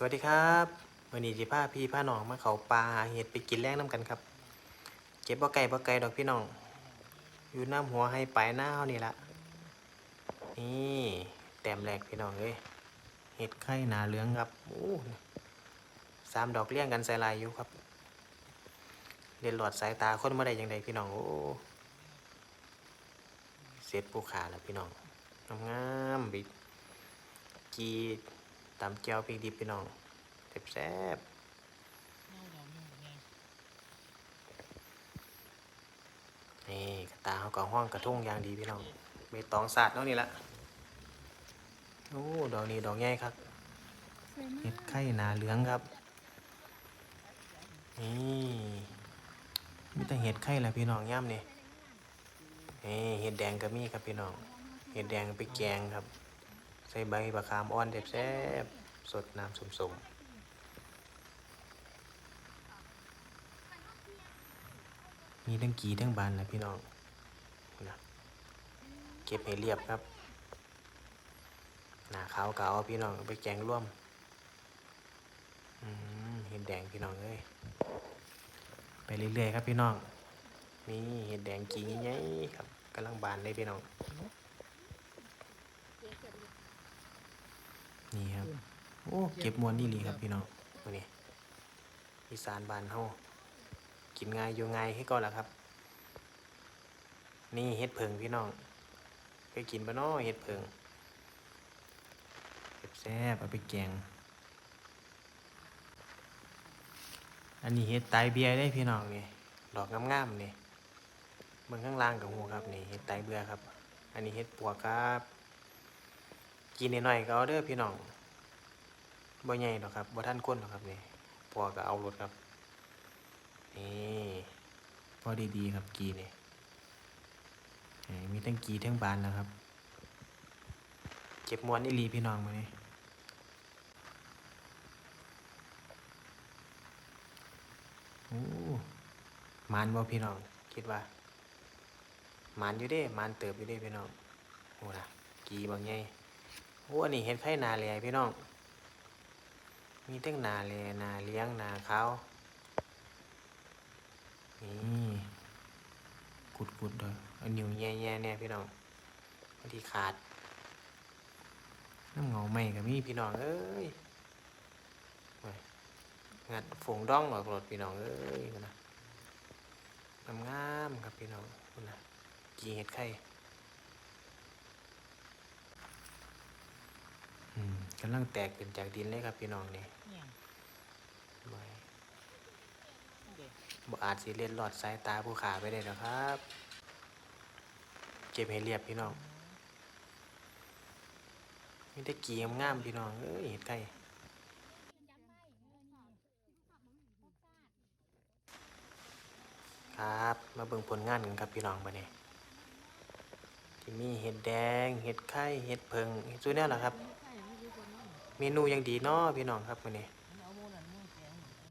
สวัสดีครับวันนี้สิพาพี่พาน้องมาเขาปลาหาเห็ดไปกินแรงน้ำกันครับ เก็บบ่ไก่บ่ไก่ดอกพี่น้อง อยู่น้ำหัวให้ปลายหน้าเฮานี่ละนี่แต้มแรกพี่น้องเอ้ยเห็ดไข่หนาเหลืองครับโอ้สามดอกเลี้ยงกันใส่ลายอยู่ครับเด่นหลอดสายตาคนมาได้ยังไงพี่น้องโอ้เสร็จปูขาแล้วพี่น้องงามบิจี ตำแก้วพริกดิบพี่น้องแซ่บนี่กระตาเขาก็ห้องกระทุ่งอย่างดีพี่น้องใบตองสาดเนาะนี่ละโอ้ดอกนี้ดอกใหญ่ครับเห็ดไข่หนาเหลืองครับ นี่มีแต่เห็ดไข่แหละพี่น้องย่ำนี่นี่เห็ดแดงก็มีครับพี่น้อง เห็ดแดงไปแกงครับ ใส่ใบบักขามอ่อนแซ่บๆสดน้ำสมๆมีทั้งกีทั้งบานนะพี่น้องนะเก็บให้เรียบครับหนาขาวเก่าพี่น้องไปแกงร่วมเห็ดแดงพี่น้องเอ้ยไปเรื่อยๆครับพี่น้องนี่เห็ดแดงกีใหญ่ๆครับกำลังบานเลยพี่น้อง นี่ครับ โอ้เก็บมวนนี่ลีครับพี่น้องวันนี้อีสานบ้านเฮากินง่ายอยู่ง่ายให้ก่อนละครับ นี่เห็ดเพิงพี่น้องเคยกินปะน้อเห็ดเพิงแซ่บๆเอาไปแกง อันนี้เห็ดไตเบียร์ได้พี่น้องนี่ดอกงามๆนี่เบิ่งข้างล่างกับหูครับนี่เห็ดไตเบือครับ อันนี้เห็ดปวกครับ กินหน่อยๆก็เอาเด้อพี่น้องบ่ใหญ่หรอกครับบ่ท่านก้นหรอกครับนี่พอก็เอารถครับ นี่พอดีๆครับกีนี่นี่มีทั้งกีทั้งบานแล้วครับ เก็บมวนอีลีพี่น้องมานี่โอ้มานบ่พี่น้อง คิดว่า มานอยู่เด้ มานเติบอยู่เด้พี่น้องโอ้ล่ะกีบางใหญ่ โอ้อันนี้เห็ดไข่นาแลพี่น้อง มีทั้งนาแลนาเลี้ยงนาขาวนี่กุดกุดๆเลยอันนิ้วแย่ๆเนี่ยพี่น้องบางทีขาด น้ำเงาไหม่กับมีพี่น้องเอ้ยงัดฝงด้องออกรถพี่น้องเอ้ยนะงามๆครับพี่น้องนะกีเห็ดไข่ อืม กำลังแตกขึ้นจากดินเลยครับพี่น้องนี่บ่บ่อาจสิเลียนหลอดสายตาผู้ขาไปได้หรอกครับ เก็บให้เรียบพี่น้องมีแต่กีงามๆพี่น้องเอ้ยเห็ดไก่ครับ มาเบิ่งผลงานกันครับพี่น้องบัดนี้ที่มีเห็ดแดง เห็ดไข่ เห็ดเพิงเห็ดซุแนวล่ะครับ เมนูยังดีเนาะพี่น้องครับมื้อนี้